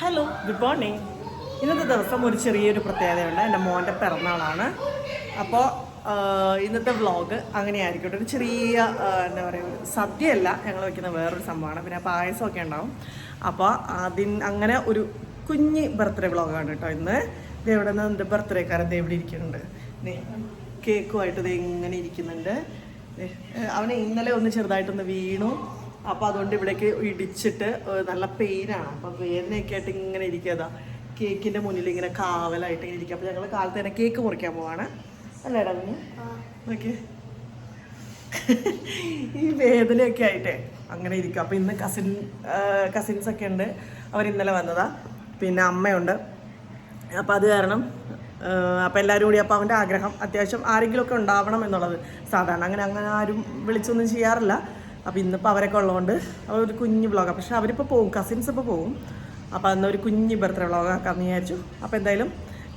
Hello good morning ഇന്നത്തെ ദിവസം ഒരു ചെറിയൊരു പ്രത്യേകതയുണ്ട്. എന്റെ മോന്റെ പിറന്നാളാണ്. അപ്പോൾ ഇന്നത്തെ വ്ളോഗ് അങ്ങനെ ആയിരിക്കട്ടെ ഒരു ചെറിയ എന്താ പറയുക സദ്യയല്ല ഞങ്ങൾ വയ്ക്കുന്ന വേറൊരു സംഭവമാണ്. പിന്നെ പായസമൊക്കെ ഉണ്ടാവും. അപ്പോൾ അതിൻ അങ്ങനെ ഒരു കുഞ്ഞ് ബർത്ത്ഡേ വ്ളോഗാണ് കേട്ടോ ഇന്ന്. ഇത് എവിടെ നിന്ന് എന്റെ ബർത്ത്ഡേക്കാരൻ ഇവിടെ ഇരിക്കുന്നുണ്ട്. കേക്കുമായിട്ട് ഇത് എങ്ങനെ ഇരിക്കുന്നുണ്ട്. അവന് ഇന്നലെ ഒന്ന് ചെറുതായിട്ടൊന്ന് വീണു. അപ്പോൾ അതുകൊണ്ട് ഇവിടേക്ക് ഇടിച്ചിട്ട് നല്ല പെയിനാണ്. അപ്പം വേദനയൊക്കെ ആയിട്ട് ഇങ്ങനെ ഇരിക്കുക. കേക്കിന്റെ മുന്നിൽ ഇങ്ങനെ കാവലായിട്ട് ഇങ്ങനെ ഇരിക്കുക. അപ്പോൾ ഞങ്ങൾ കാലത്ത് തന്നെ കേക്ക് മുറിക്കാൻ പോവാണ്. അല്ലേടാ കുഞ്ഞ്? നോക്കി ഈ വേദനയൊക്കെ ആയിട്ടേ അങ്ങനെ ഇരിക്കും അപ്പോൾ ഇന്ന് കസിൻ കസിൻസ് ഒക്കെ ഉണ്ട്. അവർ ഇന്നലെ വന്നതാ. പിന്നെ അമ്മയുണ്ട്. അപ്പോൾ അത് കാരണം അപ്പോൾ എല്ലാവരും കൂടി അപ്പോൾ അവന്റെ ആഗ്രഹം അത്യാവശ്യം ആരെങ്കിലുമൊക്കെ ഉണ്ടാവണം എന്നുള്ളത് സാധാരണ. അങ്ങനെ അങ്ങനെ ആരും വിളിച്ചൊന്നും ചെയ്യാറില്ല. അപ്പോൾ ഇന്നിപ്പോൾ അവരൊക്കെ ഉള്ളതുകൊണ്ട് അവർ ഒരു കുഞ്ഞ് വ്ളോഗാണ് പക്ഷെ അവരിപ്പോൾ പോകും കസിൻസ് ഇപ്പോൾ പോകും അപ്പോൾ അന്ന് ഒരു കുഞ്ഞ് ബർത്ത്ഡേ വ്ളോഗാക്കാമെന്ന് വിചാരിച്ചു. അപ്പോൾ എന്തായാലും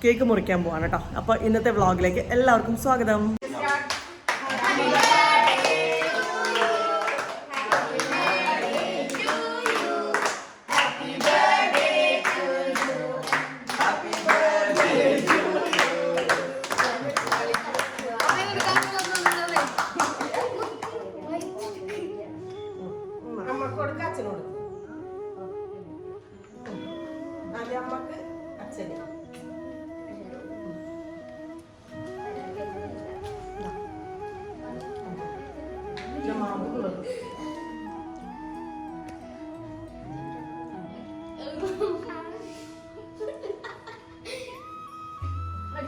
കേക്ക് മുറിക്കാൻ പോവാണ് കേട്ടോ. അപ്പോൾ ഇന്നത്തെ വ്ളോഗിലേക്ക് എല്ലാവർക്കും സ്വാഗതം.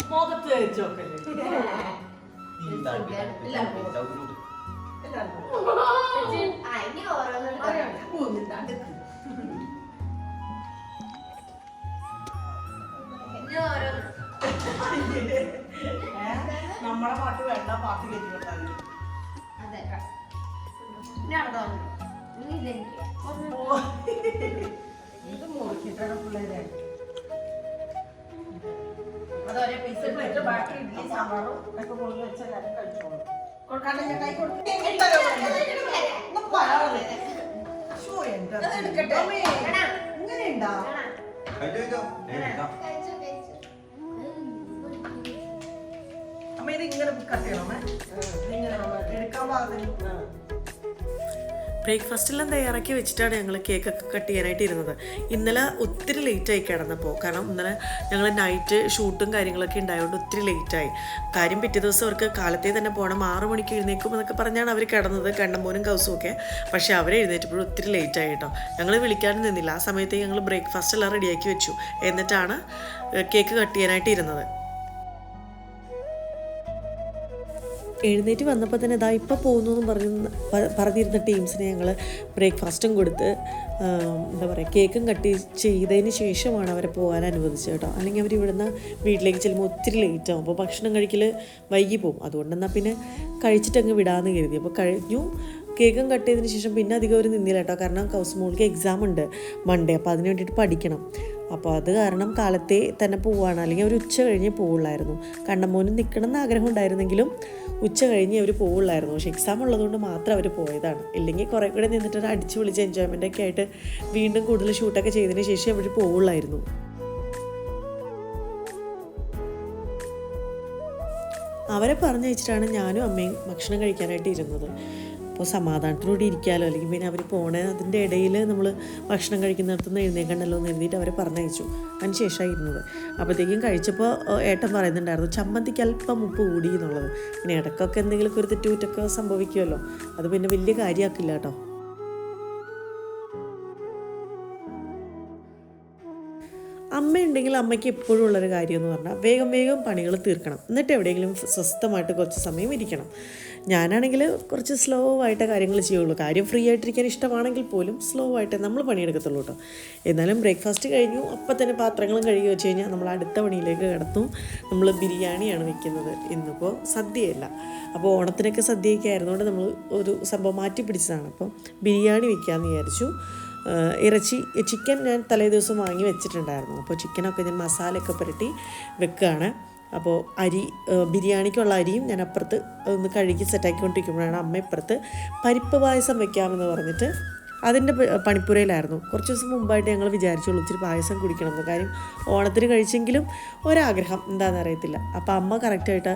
മുഖത്ത് നമ്മളെ പാട്ട് വേണ്ട പാട്ട് കേട്ടി വിട്ടാൽ ഇത് മുറിക്കിട്ടാണ് പിള്ളേരെ അതൊരേ പൈസ എടുത്തിട്ട് ബാക്കി ഇഡ്ഡലി സാമ്പാറും ഒക്കെ കൊടുത്ത് വെച്ചാൽ ഞാൻ കഴിച്ചോളൂ. കൊടുക്കാണ്ട് ഞാൻ കൈ കൊടുത്തു ഇങ്ങനെയുണ്ടാ? അമ്മ ഇത് ഇങ്ങനെ കട്ട് ചെയ്യണമേ ഇങ്ങനെ എടുക്കാൻ പാകത്തിന്. ബ്രേക്ക്ഫാസ്റ്റ് എല്ലാം തയ്യാറാക്കി വെച്ചിട്ടാണ് ഞങ്ങൾ കേക്കൊക്കെ കട്ട് ചെയ്യാനായിട്ട് ഇരുന്നത് ഇന്നലെ ഒത്തിരി ലേറ്റായി കിടന്നപ്പോൾ കാരണം ഇന്നലെ ഞങ്ങൾ നൈറ്റ് ഷൂട്ടും കാര്യങ്ങളൊക്കെ ഉണ്ടായതുകൊണ്ട് ഒത്തിരി ലേറ്റായി കാര്യം പിറ്റേ ദിവസം അവർക്ക് കാലത്തെ തന്നെ പോകണം ആറു മണിക്ക് എഴുന്നേക്കും എന്നൊക്കെ പറഞ്ഞാണ് അവർ കിടന്നത് കണ്ണമ്പോനും കൗസും ഒക്കെ. പക്ഷേ അവർ എഴുന്നേറ്റപ്പോഴും ഒത്തിരി ലേറ്റായി കേട്ടോ. ഞങ്ങൾ വിളിക്കാനും നിന്നില്ല. ആ സമയത്ത് ഞങ്ങൾ ബ്രേക്ക്ഫാസ്റ്റ് എല്ലാം റെഡിയാക്കി വെച്ചു. എന്നിട്ടാണ് കേക്ക് കട്ട് ചെയ്യാനായിട്ട് ഇരുന്നത് എഴുന്നേറ്റ് വന്നപ്പോൾ തന്നെ ഇതാ ഇപ്പോൾ പോകുന്നു എന്ന് പറഞ്ഞ് പറഞ്ഞിരുന്ന ടീംസിനെ ഞങ്ങൾ ബ്രേക്ക്ഫാസ്റ്റും കൊടുത്ത് എന്താ പറയുക കേക്കും കട്ട് ചെയ്തതിന് ശേഷമാണ് അവരെ പോകാൻ അനുവദിച്ചത് കേട്ടോ. അല്ലെങ്കിൽ അവർ ഇവിടുന്ന് വീട്ടിലേക്ക് ചെല്ലുമ്പോൾ ഒത്തിരി ലേറ്റ് ആകും അപ്പോൾ ഭക്ഷണം കഴിക്കൽ വൈകി പോകും അതുകൊണ്ട് എന്നാൽ പിന്നെ കഴിച്ചിട്ട് അങ്ങ് വിടാമെന്ന് കരുതി. അപ്പോൾ കഴിഞ്ഞു. കേക്കും കട്ട് ചെയ്തതിന് ശേഷം പിന്നെ അധികം അവർ നിന്നില്ല കേട്ടോ. കാരണം കൗസ്മോൾക്ക് എക്സാം ഉണ്ട് മൺഡേ അപ്പോൾ അതിന് വേണ്ടിയിട്ട് പഠിക്കണം. അപ്പോൾ അത് കാരണം കാലത്തെ തന്നെ പോവുകയാണ് അല്ലെങ്കിൽ അവർ ഉച്ച കഴിഞ്ഞേ പോവുള്ളായിരുന്നു. കണ്ണമോനും നിൽക്കണം എന്ന് ആഗ്രഹം ഉണ്ടായിരുന്നെങ്കിലും ഉച്ച കഴിഞ്ഞ് അവർ പോവുള്ളായിരുന്നു. പക്ഷേ എക്സാം ഉള്ളതുകൊണ്ട് മാത്രം അവർ പോയതാണ്. ഇല്ലെങ്കിൽ കുറേ കൂടെ നിന്നിട്ട് അടിച്ച് വിളിച്ച് എൻജോയ്മെന്റ് ഒക്കെ ആയിട്ട് വീണ്ടും കൂടുതൽ ഷൂട്ടൊക്കെ ചെയ്തതിന് ശേഷം അവർ പോവുള്ളായിരുന്നു. അവരെ പറഞ്ഞയച്ചിട്ടാണ് ഞാനും അമ്മയും ഭക്ഷണം കഴിക്കാനായിട്ട് ഇരുന്നത്. അപ്പോൾ സമാധാനത്തിലൂടെ ഇരിക്കാമല്ലോ അല്ലെങ്കിൽ പിന്നെ അവർ പോണേ അതിന്റെ ഇടയിൽ നമ്മൾ ഭക്ഷണം കഴിക്കുന്നിടത്തുനിന്ന് എഴുന്നേക്കണ്ടല്ലോ എന്ന് എഴുതിയിട്ട് അവരെ പറഞ്ഞയച്ചു. അതിന് ശേഷമാണ് ഇരുന്നത്. അപ്പോഴത്തേക്കും കഴിച്ചപ്പോൾ ഏട്ടൻ പറയുന്നുണ്ടായിരുന്നു ചമ്മന്തിക്ക് അല്പം ഉപ്പ് കൂടി എന്നുള്ളത്. പിന്നെ ഇടയ്ക്കൊക്കെ എന്തെങ്കിലുമൊക്കെ ഒരു തെറ്റുകുറ്റൊക്കെ സംഭവിക്കുമല്ലോ. അത് പിന്നെ വലിയ കാര്യമാക്കില്ല കേട്ടോ. അമ്മയുണ്ടെങ്കിൽ അമ്മയ്ക്ക് എപ്പോഴും ഉള്ളൊരു കാര്യം എന്ന് പറഞ്ഞാൽ വേഗം വേഗം പണികൾ തീർക്കണം. എന്നിട്ട് എവിടെയെങ്കിലും സ്വസ്ഥമായിട്ട് കുറച്ച് സമയം ഇരിക്കണം. ഞാനാണെങ്കിൽ കുറച്ച് സ്ലോ ആയിട്ട് കാര്യങ്ങൾ ചെയ്യുള്ളൂ. കാര്യം ഫ്രീ ആയിട്ടിരിക്കാൻ ഇഷ്ടമാണെങ്കിൽ പോലും സ്ലോ ആയിട്ട് നമ്മൾ പണിയെടുക്കത്തുള്ളൂ കേട്ടോ എന്നാലും ബ്രേക്ക്ഫാസ്റ്റ് കഴിഞ്ഞു. അപ്പം തന്നെ പാത്രങ്ങളും കഴുകി വെച്ച് കഴിഞ്ഞാൽ നമ്മൾ അടുത്ത പണിയിലേക്ക് കിടത്തും. നമ്മൾ ബിരിയാണിയാണ് വെക്കുന്നത്. ഇന്നിപ്പോൾ സദ്യയല്ല. അപ്പോൾ ഓണത്തിനൊക്കെ സദ്യയൊക്കെ ആയിരുന്നുകൊണ്ട് നമ്മൾ ഒരു സംഭവം മാറ്റി പിടിച്ചതാണ്. അപ്പോൾ ബിരിയാണി വെക്കാമെന്ന് വിചാരിച്ചു. ഇറച്ചി ചിക്കൻ ഞാൻ തലേ ദിവസം വാങ്ങി വെച്ചിട്ടുണ്ടായിരുന്നു. അപ്പോൾ ചിക്കനൊക്കെ ഞാൻ മസാലയൊക്കെ പുരട്ടി വെക്കുകയാണ് അപ്പോൾ അരി ബിരിയാണിക്കുള്ള അരിയും ഞാൻ അപ്പുറത്ത് ഒന്ന് കഴുകി സെറ്റാക്കിക്കൊണ്ടിരിക്കുമ്പോഴാണ് അമ്മ ഇപ്പുറത്ത് പരിപ്പ് പായസം വെക്കാമെന്ന് പറഞ്ഞിട്ട് അതിന്റെ പണിപ്പുരയിലായിരുന്നു. കുറച്ച് ദിവസം മുമ്പായിട്ട് ഞങ്ങൾ വിചാരിച്ചുള്ളൂ ഇച്ചിരി പായസം കുടിക്കണമെന്ന് കാര്യം ഓണത്തിന് കഴിച്ചെങ്കിലും ഒരാഗ്രഹം എന്താണെന്ന് അറിയത്തില്ല. അപ്പോൾ അമ്മ കറക്റ്റായിട്ട്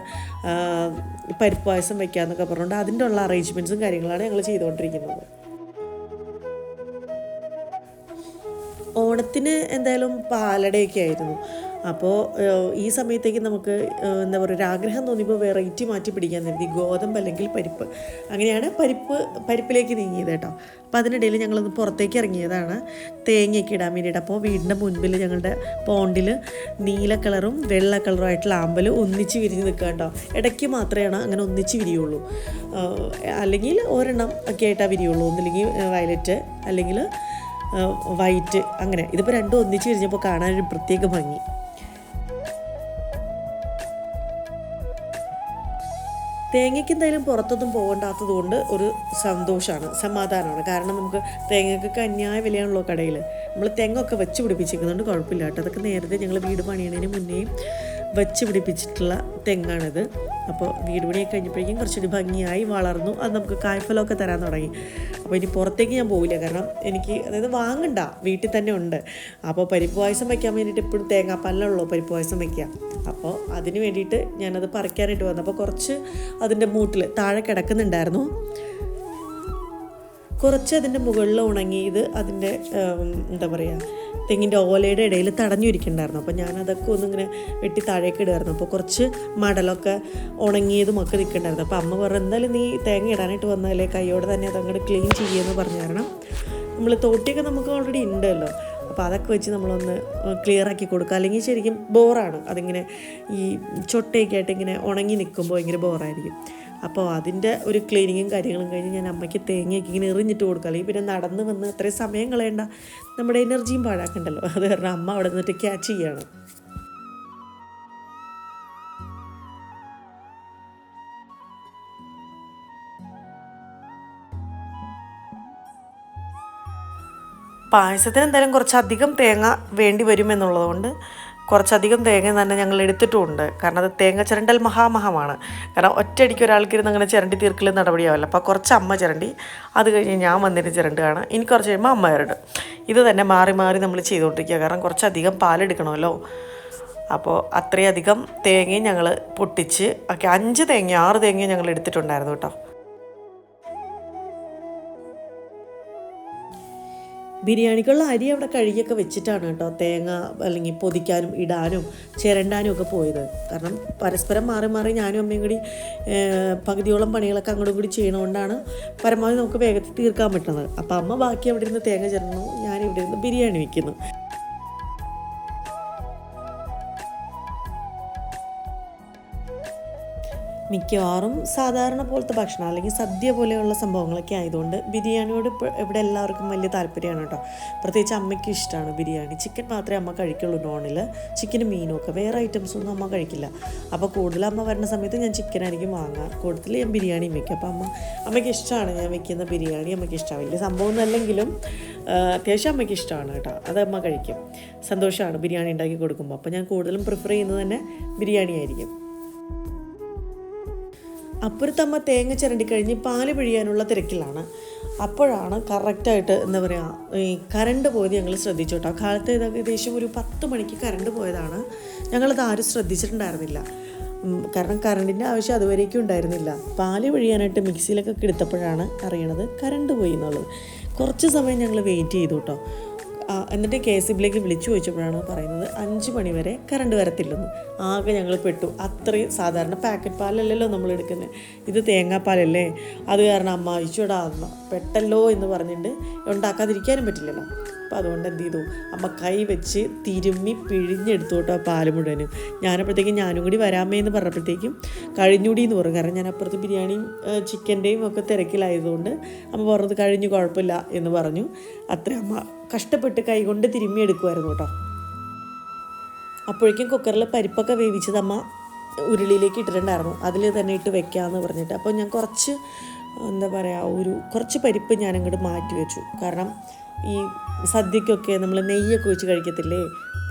പരിപ്പ് പായസം വയ്ക്കാമെന്നൊക്കെ പറഞ്ഞുകൊണ്ട് അതിന്റെ ഉള്ള അറേഞ്ച്മെന്റ്സും കാര്യങ്ങളാണ് ഞങ്ങൾ ചെയ്തുകൊണ്ടിരിക്കുന്നത്. ഓണത്തിന് എന്തായാലും പാലടയൊക്കെ ആയിരുന്നു. അപ്പോൾ ഈ സമയത്തേക്ക് നമുക്ക് എന്താ പറയുക ഒരു ആഗ്രഹം തോന്നിയപ്പോൾ വെറൈറ്റി മാറ്റി പിടിക്കാൻ നിർത്തി ഗോതമ്പ് അല്ലെങ്കിൽ പരിപ്പ്. അങ്ങനെയാണ് പരിപ്പ് പരിപ്പിലേക്ക് നീങ്ങിയത് കേട്ടോ. അപ്പോൾ അതിനിടയിൽ ഞങ്ങളൊന്ന് പുറത്തേക്ക് ഇറങ്ങിയതാണ്. തേങ്ങയൊക്കെ ഇടാൻ വേണ്ടിയിട്ട്. അപ്പോൾ വീടിന്റെ മുൻപിൽ ഞങ്ങളുടെ പോണ്ടിൽ നീല കളറും വെള്ള കളറും ആയിട്ടുള്ള ആമ്പൽ ഒന്നിച്ച് വിരിഞ്ഞ് നിൽക്കുക കേട്ടോ. ഇടയ്ക്ക് മാത്രമേ അങ്ങനെ ഒന്നിച്ച് വിരിയുള്ളൂ. അല്ലെങ്കിൽ ഒരെണ്ണം ഒക്കെ ആയിട്ടാണ് വിരിയുള്ളൂ. ഒന്നില്ലെങ്കിൽ വയലറ്റ് അല്ലെങ്കിൽ വൈറ്റ് അങ്ങനെ. ഇതിപ്പോൾ രണ്ടും ഒന്നിച്ച് കഴിഞ്ഞപ്പോൾ കാണാനൊരു പ്രത്യേക ഭംഗി. തേങ്ങയ്ക്ക് എന്തായാലും പുറത്തൊന്നും പോകണ്ടാത്തത് കൊണ്ട് ഒരു സന്തോഷമാണ് സമാധാനമാണ്. കാരണം നമുക്ക് തേങ്ങയ്ക്കൊക്കെ അന്യായ വിലയാണല്ലോ കടയിൽ നമ്മൾ തെങ്ങൊക്കെ വെച്ച് പിടിപ്പിച്ചിരിക്കുന്നുണ്ട് കുഴപ്പമില്ല കേട്ടോ. അതൊക്കെ നേരത്തെ ഞങ്ങൾ വീട് പണിയണതിന് മുന്നേയും വെച്ച് പിടിപ്പിച്ചിട്ടുള്ള തെങ്ങാണിത്. അപ്പോൾ വീട് പണിയൊക്കെ കഴിഞ്ഞപ്പോഴേക്കും കുറച്ചൊരു ഭംഗിയായി വളർന്നു. അത് നമുക്ക് കായ്ഫലമൊക്കെ തരാൻ തുടങ്ങി. അപ്പോൾ ഇനി പുറത്തേക്ക് ഞാൻ പോവില്ല. കാരണം എനിക്ക് അതായത് വാങ്ങണ്ട. വീട്ടിൽ തന്നെ ഉണ്ട്. അപ്പോൾ പരിപ്പ് പായസം വയ്ക്കാൻ വേണ്ടിയിട്ട് എപ്പോഴും തേങ്ങാപ്പാലുള്ളൂ പരിപ്പ് പായസം വയ്ക്കുക. അപ്പോൾ അതിന് വേണ്ടിയിട്ട് ഞാനത് പറിക്കാനായിട്ട് വന്നു. അപ്പോൾ കുറച്ച് അതിന്റെ മൂട്ടിൽ താഴെ കിടക്കുന്നുണ്ടായിരുന്നു. കുറച്ച് അതിന്റെ മുകളിൽ ഉണങ്ങിയത് അതിന്റെ ഉം, എന്താ പറയുക തെങ്ങിന്റെ ഓലയുടെ ഇടയിൽ തടഞ്ഞിരിക്കണ്ടായിരുന്നു അപ്പോൾ ഞാനതൊക്കെ ഒന്നിങ്ങനെ വെട്ടി താഴേക്ക് ഇടുമായിരുന്നു അപ്പോൾ കുറച്ച് മടലൊക്കെ ഉണങ്ങിയതും ഒക്കെ നിൽക്കണ്ടായിരുന്നു അപ്പോൾ അമ്മ പറഞ്ഞു എന്തായാലും നീ തേങ്ങ ഇടാനായിട്ട് വന്നാലേ കൈയോടെ തന്നെ അതങ്ങോട്ട് ക്ലീൻ ചെയ്യുമെന്ന് പറഞ്ഞു കാരണം നമ്മൾ തോട്ടിയൊക്കെ നമുക്ക് ഓൾറെഡി ഉണ്ടല്ലോ. അപ്പോൾ അതൊക്കെ വെച്ച് നമ്മളൊന്ന് ക്ലിയർ ആക്കി കൊടുക്കുക. അല്ലെങ്കിൽ ശരിക്കും ബോറാണ് അതിങ്ങനെ ഈ ചൊട്ടയൊക്കെ ആയിട്ട് ഇങ്ങനെ ഉണങ്ങി നിൽക്കുമ്പോൾ ഭയങ്കര ബോറായിരിക്കും അപ്പോൾ അതിന്റെ ഒരു ക്ലീനിങ്ങും കാര്യങ്ങളും കഴിഞ്ഞ് ഞാൻ അമ്മയ്ക്ക് തേങ്ങയൊക്കെ ഇങ്ങനെ എറിഞ്ഞിട്ട് കൊടുക്കുക അല്ലെങ്കിൽ പിന്നെ നടന്ന് വന്ന് അത്രയും സമയം കളയണ്ട. നമ്മുടെ എനർജിയും പാഴാക്കണ്ടല്ലോ. അത് കാരണം അമ്മ അവിടെ നിന്നിട്ട് ക്യാച്ച് ചെയ്യാണ്. പായസത്തിന് എന്തായാലും കുറച്ചധികം തേങ്ങ വേണ്ടി വരുമെന്നുള്ളതുകൊണ്ട് കുറച്ചധികം തേങ്ങ തന്നെ ഞങ്ങൾ എടുത്തിട്ടുമുണ്ട് കാരണം അത് തേങ്ങ ചിരണ്ടൽ മഹാമഹമാണ്. കാരണം ഒറ്റയടിക്ക് ഒരാൾക്കിരുന്ന് അങ്ങനെ ചിരണ്ടി തീർക്കൽ നടപടിയാവില്ല. അപ്പോൾ കുറച്ച് അമ്മ ചിരണ്ടി അത് കഴിഞ്ഞ് ഞാൻ വന്നിട്ട് ചിരണ്ടുകയാണ്. ഇനി കുറച്ച് കഴിയുമ്പോൾ അമ്മ ചിരണ്ട്. ഇത് തന്നെ മാറി മാറി നമ്മൾ ചെയ്തുകൊണ്ടിരിക്കുക കാരണം കുറച്ചധികം പാലെടുക്കണമല്ലോ. അപ്പോൾ അത്രയധികം തേങ്ങയും ഞങ്ങൾ പൊട്ടിച്ച് ഒക്കെ അഞ്ച് തേങ്ങ ആറ് തേങ്ങയും ഞങ്ങൾ എടുത്തിട്ടുണ്ടായിരുന്നു കേട്ടോ. ബിരിയാണിക്കുള്ള അരി അവിടെ കഴുകിയൊക്കെ വെച്ചിട്ടാണ് കേട്ടോ തേങ്ങ അല്ലെങ്കിൽ പൊതിക്കാനും ഇടാനും ചിരണ്ടാനും ഒക്കെ പോയത്. കാരണം പരസ്പരം മാറി മാറി ഞാനും അമ്മയും കൂടി പകുതിയോളം പണികളൊക്കെ അങ്ങോട്ടും കൂടി ചെയ്യണോണ്ടാണ് പരമാവധി നമുക്ക് വേഗത്തിൽ തീർക്കാൻ പറ്റുന്നത്. അപ്പോൾ അമ്മ ബാക്കി അവിടെ ഇരുന്ന് തേങ്ങ ചിരണ്ടു ഞാൻ ഇവിടെ ഇരുന്ന് ബിരിയാണി വയ്ക്കുന്നു മിക്കവാറും സാധാരണ പോലത്തെ ഭക്ഷണം അല്ലെങ്കിൽ സദ്യ പോലെയുള്ള സംഭവങ്ങളൊക്കെ ആയതുകൊണ്ട് ബിരിയാണിയോട് ഇപ്പോൾ ഇവിടെ എല്ലാവർക്കും വലിയ താല്പര്യമാണ് കേട്ടോ. പ്രത്യേകിച്ച് അമ്മയ്ക്ക് ഇഷ്ടമാണ് ബിരിയാണി. ചിക്കൻ മാത്രമേ അമ്മ കഴിക്കുള്ളൂ നോണിൽ ചിക്കനും മീനും ഒക്കെ. വേറെ ഐറ്റംസ് ഒന്നും അമ്മ കഴിക്കില്ല. അപ്പോൾ കൂടുതൽ അമ്മ വരുന്ന സമയത്ത് ഞാൻ ചിക്കനായിരിക്കും വാങ്ങുക. കൂടുതൽ ഞാൻ ബിരിയാണിയും വെക്കും. അപ്പോൾ അമ്മ അമ്മയ്ക്ക് ഇഷ്ടമാണ് ഞാൻ വെക്കുന്ന ബിരിയാണി അമ്മയ്ക്ക് ഇഷ്ടമാണ്. വലിയ സംഭവം അല്ലെങ്കിലും അത്യാവശ്യം അമ്മയ്ക്ക് ഇഷ്ടമാണ് കേട്ടോ. അത് അമ്മ കഴിക്കും. സന്തോഷമാണ് ബിരിയാണി ഉണ്ടാക്കി കൊടുക്കുമ്പോൾ അപ്പോൾ ഞാൻ കൂടുതലും പ്രിഫർ ചെയ്യുന്നത് തന്നെ ബിരിയാണി ആയിരിക്കും. അപ്പുറത്തമ്മ തേങ്ങ ചിരണ്ടി കഴിഞ്ഞ് പാൽ പിഴിയാനുള്ള തിരക്കിലാണ്. അപ്പോഴാണ് കറക്റ്റായിട്ട് എന്താ പറയുക ഈ കറണ്ട് പോയത് ഞങ്ങൾ ശ്രദ്ധിച്ചു കേട്ടോ കാലത്ത് ഏകദേശം ഒരു പത്ത് മണിക്ക് കറണ്ട് പോയതാണ്. ഞങ്ങളത് ആരും ശ്രദ്ധിച്ചിട്ടുണ്ടായിരുന്നില്ല. കാരണം കറണ്ടിന്റെ ആവശ്യം അതുവരേക്കും ഉണ്ടായിരുന്നില്ല. പാൽ പിഴിയാനായിട്ട് മിക്സിയിലൊക്കെ എടുത്തപ്പോഴാണ് അറിയണത് കറണ്ട് പോയി എന്നുള്ളത്. കുറച്ച് സമയം ഞങ്ങൾ വെയിറ്റ് ചെയ്തു കേട്ടോ. എന്നിട്ട് കെ എസ് ബിയിലേക്ക് വിളിച്ചു ചോദിച്ചപ്പോഴാണ് പറയുന്നത് അഞ്ച് മണിവരെ കറണ്ട് വരത്തില്ലെന്ന്. ആകെ ഞങ്ങൾ പെട്ടു. അത്രയും സാധാരണ പാക്കറ്റ് പാലല്ലല്ലോ നമ്മൾ എടുക്കുന്നത് ഇത് തേങ്ങാപ്പാലല്ലേ? അത് കാരണം അമ്മ അയച്ചുവിടാ അമ്മ പെട്ടല്ലോ എന്ന് പറഞ്ഞിട്ട് ഉണ്ടാക്കാതിരിക്കാനും പറ്റില്ലല്ലോ. അപ്പോൾ അതുകൊണ്ട് എന്ത് ചെയ്തു? അമ്മ കൈ വെച്ച് തിരുമ്മി പിഴിഞ്ഞെടുത്തോട്ടോ ആ പാൽ മുഴുവനും. ഞാനപ്പോഴത്തേക്കും ഞാനും കൂടി വരാമേ എന്ന് പറഞ്ഞപ്പോഴത്തേക്കും കഴിഞ്ഞുകൂടി എന്ന് പറഞ്ഞു. കാരണം ഞാൻ അപ്പുറത്ത് ബിരിയാണിയും ചിക്കന്റെയും ഒക്കെ തിരക്കിലായതുകൊണ്ട് അമ്മ പറഞ്ഞത് കഴിഞ്ഞു കുഴപ്പമില്ല എന്ന് പറഞ്ഞു. അത്ര അമ്മ കഷ്ടപ്പെട്ട് കൈകൊണ്ട് കൊണ്ട് തിരുമ്മി എടുക്കുമായിരുന്നു കേട്ടോ. അപ്പോഴേക്കും കുക്കറിൽ പരിപ്പൊക്കെ വേവിച്ചത് അമ്മ ഉരുളിയിലേക്ക് ഇട്ടിട്ടുണ്ടായിരുന്നു. അതിൽ തന്നെ ഇട്ട് വെക്കാമെന്ന് പറഞ്ഞിട്ട്. അപ്പോൾ ഞാൻ കുറച്ച് എന്താ പറയുക ഒരു കുറച്ച് പരിപ്പ് ഞാൻ അങ്ങോട്ട് മാറ്റി വെച്ചു. കാരണം ഈ സദ്യക്കൊക്കെ നമ്മൾ നെയ്യൊക്കെ ഒഴിച്ച് കഴിക്കത്തില്ലേ?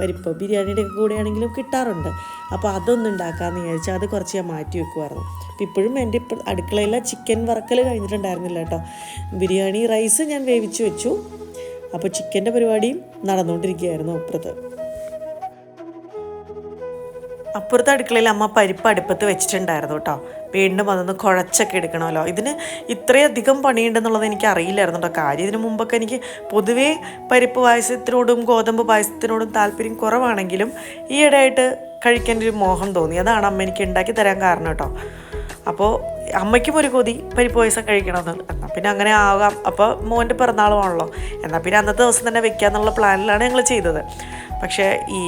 പരിപ്പ് ബിരിയാണിയുടെ ഒക്കെ കൂടെ ആണെങ്കിലും കിട്ടാറുണ്ട്. അപ്പോൾ അതൊന്നും ഉണ്ടാക്കാമെന്ന് വിചാരിച്ചു അത് കുറച്ച് ഞാൻ മാറ്റി വെക്കുമായിരുന്നു അപ്പോൾ ഇപ്പോഴും എന്റെ ഇപ്പോൾ അടുക്കളയിലെ ചിക്കൻ വറക്കൽ കഴിഞ്ഞിട്ടുണ്ടായിരുന്നില്ല കേട്ടോ. ബിരിയാണി റൈസ് ഞാൻ വേവിച്ച് വെച്ചു. അപ്പോൾ ചിക്കന്റെ പരിപാടിയും നടന്നുകൊണ്ടിരിക്കുകയായിരുന്നു അപ്പുറത്ത്. അപ്പുറത്തെ അടുക്കളയിൽ അമ്മ പരിപ്പ് അടുപ്പത്ത് വെച്ചിട്ടുണ്ടായിരുന്നു കേട്ടോ. വീണ്ടും അതൊന്ന് കുഴച്ചൊക്കെ എടുക്കണമല്ലോ. ഇതിന് ഇത്രയധികം പണിയുണ്ടെന്നുള്ളത് എനിക്ക് അറിയില്ലായിരുന്നു കേട്ടോ. കാര്യം ഇതിന് മുമ്പൊക്കെ എനിക്ക് പൊതുവേ പരിപ്പ് പായസത്തിനോടും ഗോതമ്പ് പായസത്തിനോടും താല്പര്യം കുറവാണെങ്കിലും ഈയിടെയായിട്ട് കഴിക്കേണ്ട ഒരു മോഹം തോന്നി. അതാണ് അമ്മ എനിക്ക് ഉണ്ടാക്കി തരാൻ കാരണം കേട്ടോ. അപ്പോൾ അമ്മയ്ക്കും ഒരു കൊതി പരിപ്പ് പായസം കഴിക്കണമെന്ന് എന്നാൽ പിന്നെ അങ്ങനെ ആകാം. അപ്പോൾ മോന്റെ പിറന്നാളുമാണല്ലോ. എന്നാൽ പിന്നെ അന്നത്തെ ദിവസം തന്നെ വെക്കാന്നുള്ള പ്ലാനിലാണ് ഞങ്ങൾ ചെയ്തത്. പക്ഷേ ഈ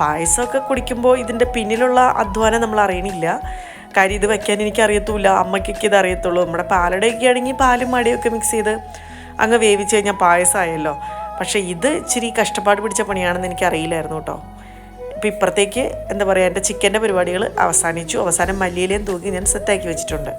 പായസമൊക്കെ കുടിക്കുമ്പോൾ ഇതിന്റെ പിന്നിലുള്ള അധ്വാനം നമ്മൾ അറിയണില്ല. കാര്യം ഇത് വയ്ക്കാൻ എനിക്ക് അറിയത്തുമില്ല അമ്മയ്ക്കൊക്കെ ഇത് അറിയത്തുള്ളൂ. നമ്മുടെ പാലടയൊക്കെ ആണെങ്കിൽ പാലും മടിയൊക്കെ മിക്സ് ചെയ്ത് അങ്ങ് വേവിച്ച് കഴിഞ്ഞാൽ പായസമായല്ലോ പക്ഷേ ഇത് ഇച്ചിരി കഷ്ടപ്പാട് പിടിച്ച പണിയാണെന്ന് എനിക്ക് അറിയില്ലായിരുന്നു കേട്ടോ. ഇപ്പം ഇപ്പുറത്തേക്ക് എന്താ പറയുക എന്റെ ചിക്കന്റെ പരിപാടികൾ അവസാനിച്ചു. അവസാനം മല്ലിയിലേയും തൂക്കി ഞാൻ സെറ്റാക്കി വെച്ചിട്ടുണ്ട്.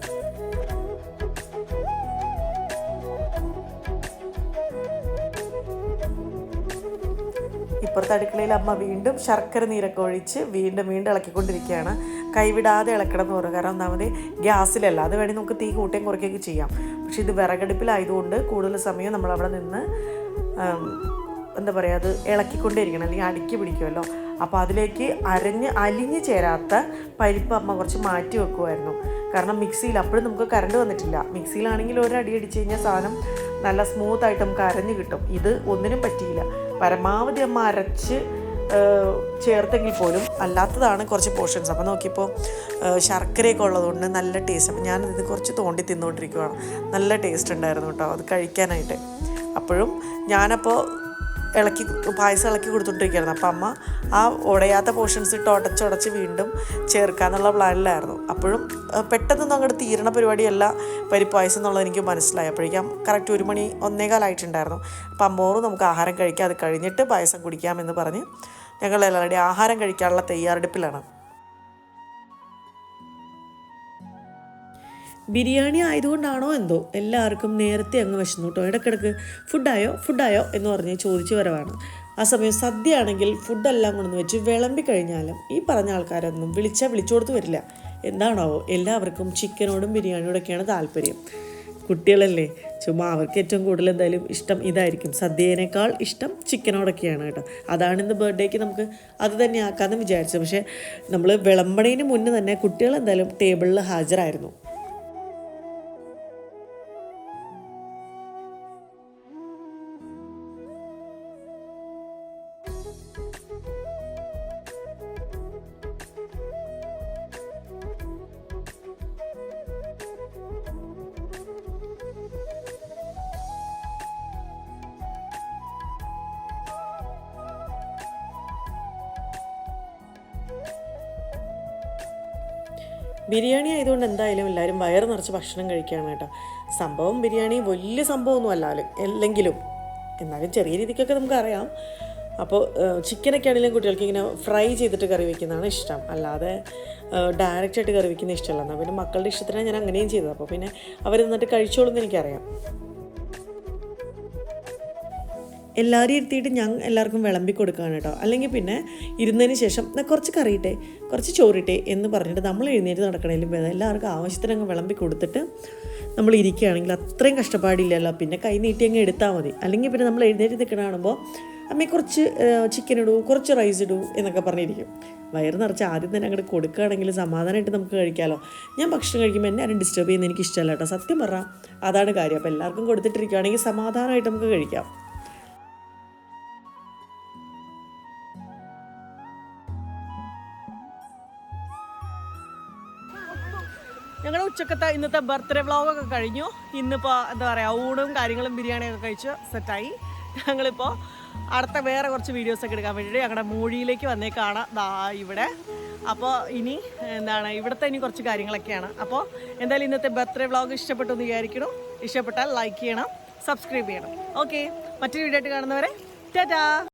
ഇപ്പുറത്തെ അടുക്കളയിൽ അമ്മ വീണ്ടും ശർക്കര നീരൊക്കെ ഒഴിച്ച് വീണ്ടും വീണ്ടും ഇളക്കിക്കൊണ്ടിരിക്കുകയാണ്. കൈവിടാതെ ഇളക്കണം എന്ന് പറയുക കാരണം ഒന്നാമത് ഗ്യാസിലല്ല. അത് വേണമെങ്കിൽ നമുക്ക് തീ കൂട്ടുകയും കുറയ്ക്കുകയൊക്കെ ചെയ്യാം. പക്ഷേ ഇത് വിറകടുപ്പിലായതുകൊണ്ട് കൂടുതൽ സമയം നമ്മൾ അവിടെ നിന്ന് എന്താ പറയുക അത് ഇളക്കിക്കൊണ്ടേയിരിക്കണം അല്ലെങ്കിൽ അടുക്കി പിടിക്കുമല്ലോ. അപ്പോൾ അതിലേക്ക് അരഞ്ഞ് അലിഞ്ഞ് ചേരാത്ത പരിപ്പ് അമ്മ കുറച്ച് മാറ്റി വെക്കുമായിരുന്നു. കാരണം മിക്സിയിൽ അപ്പോഴും നമുക്ക് കറണ്ട് വന്നിട്ടില്ല. മിക്സിയിലാണെങ്കിൽ ഒരു അടി അടിച്ച് കഴിഞ്ഞാൽ സാധനം നല്ല സ്മൂത്ത് ആയിട്ട് നമുക്ക് അരഞ്ഞ് കിട്ടും. ഇത് ഒന്നിനും പറ്റിയില്ല. പരമാവധി അമ്മ അരച്ച് ചേർത്തെങ്കിൽ പോലും അല്ലാത്തതാണ് കുറച്ച് പോർഷൻസ് അപ്പോൾ നോക്കിയപ്പോൾ ശർക്കരയൊക്കെ ഉള്ളതുകൊണ്ട് നല്ല ടേസ്റ്റ് അപ്പോൾ ഞാനിത് കുറച്ച് തോണ്ടി തിന്നുകൊണ്ടിരിക്കുകയാണ് നല്ല ടേസ്റ്റ് ഉണ്ടായിരുന്നു കേട്ടോ അത് കഴിക്കാനായിട്ട്. അപ്പോഴും ഞാനപ്പോൾ ഇളക്കി പായസം ഇളക്കി കൊടുത്തോണ്ടിരിക്കുകയായിരുന്നു അപ്പം അമ്മ ആ ഉടയാത്ത പോർഷൻസ് ഇട്ട് ഉടച്ചുടച്ച് വീണ്ടും ചേർക്കാന്നുള്ള പ്ലാനിലായിരുന്നു. അപ്പോഴും പെട്ടെന്നൊന്നും അങ്ങോട്ട് തീരണ പരിപാടിയല്ല പരിപ്പ് പായസം എന്നുള്ളത് എനിക്ക് മനസ്സിലായി. അപ്പോഴേക്കും കറക്റ്റ് ഒരു മണി ഒന്നേകാലായിട്ടുണ്ടായിരുന്നു. അപ്പം അമ്മോറും നമുക്ക് ആഹാരം കഴിക്കാം അത് കഴിഞ്ഞിട്ട് പായസം കുടിക്കാമെന്ന് പറഞ്ഞ് ഞങ്ങൾ എല്ലാവരുടെയും ആഹാരം കഴിക്കാനുള്ള തയ്യാറെടുപ്പിലാണ്. ബിരിയാണി ആയതുകൊണ്ടാണോ എന്തോ? എല്ലാവർക്കും നേരത്തെ അങ്ങ് വിശന്നു കേട്ടോ. ഇടയ്ക്കിടയ്ക്ക് ഫുഡായോ? ഫുഡായോ? എന്ന് പറഞ്ഞ് ചോദിച്ചു വരവാണ്. ആ സമയം സദ്യ ആണെങ്കിൽ ഫുഡെല്ലാം കൊണ്ടുവന്ന് വെച്ച് വിളമ്പി കഴിഞ്ഞാലും ഈ പറഞ്ഞ ആൾക്കാരൊന്നും വിളിച്ചാൽ വിളിച്ചു കൊടുത്ത് വരില്ല. എന്താണാവോ? എല്ലാവർക്കും ചിക്കനോടും ബിരിയാണിയോടൊക്കെയാണ് താല്പര്യം. കുട്ടികളല്ലേ ചുമ്മാ അവർക്ക് ഏറ്റവും കൂടുതൽ എന്തായാലും ഇഷ്ടം ഇതായിരിക്കും. സദ്യേനേക്കാൾ ഇഷ്ടം ചിക്കനോടൊക്കെയാണ് കേട്ടോ. അതാണ് ഇന്ന് ബർത്ത്ഡേക്ക് നമുക്ക് അത് തന്നെ ആക്കാമെന്ന് വിചാരിച്ചത് പക്ഷേ നമ്മൾ വിളമ്പണേന് മുന്നേ തന്നെ കുട്ടികൾ എന്തായാലും ടേബിളിൽ ഹാജരായിരുന്നു. ബിരിയാണി ആയതുകൊണ്ട് എന്തായാലും എല്ലാവരും വയറ് നിറച്ച് ഭക്ഷണം കഴിക്കുകയാണ് കേട്ടോ. സംഭവം ബിരിയാണി വലിയ സംഭവമൊന്നും അല്ലാലും അല്ലെങ്കിലും. എന്നാലും ചെറിയ രീതിക്കൊക്കെ നമുക്കറിയാം അപ്പോൾ ചിക്കനൊക്കെ ആണെങ്കിലും കുട്ടികൾക്ക് ഇങ്ങനെ ഫ്രൈ ചെയ്തിട്ട് കറി വയ്ക്കുന്നതാണ് ഇഷ്ടം. അല്ലാതെ ഡയറക്റ്റായിട്ട് കറി വയ്ക്കുന്ന ഇഷ്ടമല്ല. എന്നാൽ പിന്നെ മക്കളുടെ ഇഷ്ടത്തിനാണ് ഞാൻ അങ്ങനെയും ചെയ്തത്. അപ്പോൾ പിന്നെ അവർ നിന്നിട്ട് കഴിച്ചോളും എന്ന് എനിക്കറിയാം. എല്ലാവരും ഇരുത്തിയിട്ട് ഞാൻ എല്ലാവർക്കും വിളമ്പി കൊടുക്കുകയാണ് കേട്ടോ. അല്ലെങ്കിൽ പിന്നെ ഇരുന്നതിന് ശേഷം "ദാ കുറച്ച് കറിയിട്ടെ കുറച്ച് ചോറിട്ടെ എന്ന് പറഞ്ഞിട്ട് നമ്മൾ എഴുന്നേറ്റ് നടക്കണേലും ഭേദം എല്ലാവർക്കും ആവശ്യത്തിന് അങ്ങ് വിളമ്പി കൊടുത്തിട്ട് നമ്മൾ ഇരിക്കുകയാണെങ്കിൽ അത്രയും കഷ്ടപ്പാടില്ലല്ലോ. പിന്നെ കൈ നീട്ടി അങ്ങ് എടുത്താൽ മതി. അല്ലെങ്കിൽ പിന്നെ നമ്മൾ എഴുന്നേറ്റ് നിൽക്കണ കാണുമ്പോൾ അമ്മയെ കുറച്ച് ചിക്കൻ ഇടൂ കുറച്ച് റൈസ് ഇടൂ എന്നൊക്കെ പറഞ്ഞിരിക്കും. വയറ് നിറച്ച് ആദ്യം തന്നെ അങ്ങോട്ട് കൊടുക്കുകയാണെങ്കിൽ സമാധാനമായിട്ട് നമുക്ക് കഴിക്കാമല്ലോ ഞാൻ ഭക്ഷണം കഴിക്കുമ്പോൾ എന്നെ ആരും ഡിസ്റ്റർബ് ചെയ്യുന്ന എനിക്ക് ഇഷ്ടമല്ല കേട്ടോ. സത്യം പറഞ്ഞാൽ അതാണ് കാര്യം. അപ്പോൾ എല്ലാവർക്കും കൊടുത്തിട്ടിരിക്കുകയാണെങ്കിൽ സമാധാനമായിട്ട് നമുക്ക് കഴിക്കാം. ഞങ്ങളുടെ ഉച്ചക്കത്തെ ഇന്നത്തെ ബർത്ത്ഡേ വ്ളോഗൊക്കെ കഴിഞ്ഞു. ഇന്നിപ്പോൾ എന്താ പറയുക ഊണും കാര്യങ്ങളും ബിരിയാണിയൊക്കെ കഴിച്ച് സെറ്റായി. ഞങ്ങളിപ്പോൾ അടുത്ത വേറെ കുറച്ച് വീഡിയോസൊക്കെ എടുക്കാൻ വേണ്ടിയിട്ട് ഞങ്ങളുടെ മൂഴിയിലേക്ക് വന്നേക്കാണ്. ദാ ഇവിടെ. അപ്പോൾ ഇനി എന്താണ് ഇവിടുത്തെ ഇനി കുറച്ച് കാര്യങ്ങളൊക്കെയാണ്. അപ്പോൾ എന്തായാലും ഇന്നത്തെ ബർത്ത്ഡേ വ്ളോഗ് ഇഷ്ടപ്പെട്ടു എന്ന് വിചാരിക്കണം ഇഷ്ടപ്പെട്ടാൽ ലൈക്ക് ചെയ്യണം സബ്സ്ക്രൈബ് ചെയ്യണം. ഓക്കെ മറ്റൊരു വീഡിയോ ആയിട്ട് കാണുന്നവരെ ടാറ്റാ!